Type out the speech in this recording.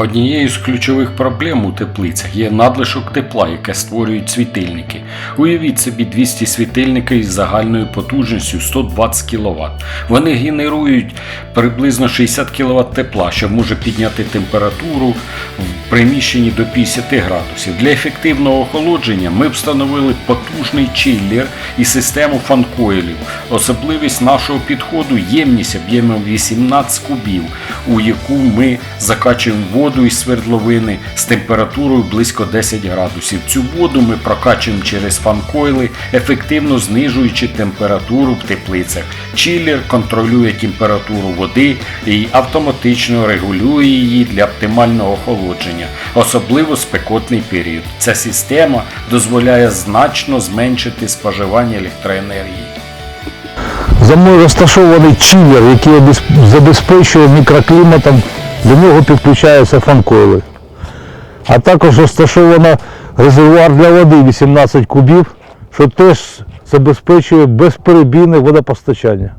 Однією з ключових проблем у теплицях є надлишок тепла, яке створюють світильники. Уявіть собі 200 світильників із загальною потужністю 120 кВт. Вони генерують приблизно 60 кВт тепла, що може підняти температуру в приміщенні до 50 градусів. Для ефективного охолодження ми встановили потужний чиллер і систему фанкоїлів. Особливість нашого підходу ємність об'ємом 18 кубів, у яку ми закачуємо воду із свердловини з температурою близько 10 градусів. Цю воду ми прокачуємо через фанкойли, ефективно знижуючи температуру в теплицях. Чиллер контролює температуру води і автоматично регулює її для оптимального охолодження, особливо спекотний період. Ця система дозволяє значно зменшити споживання електроенергії. За мною розташований чілер, який забезпечує мікрокліматом, до нього підключаються фанкойли. А також розташовано резервуар для води 18 кубів, що теж забезпечує безперебійне водопостачання.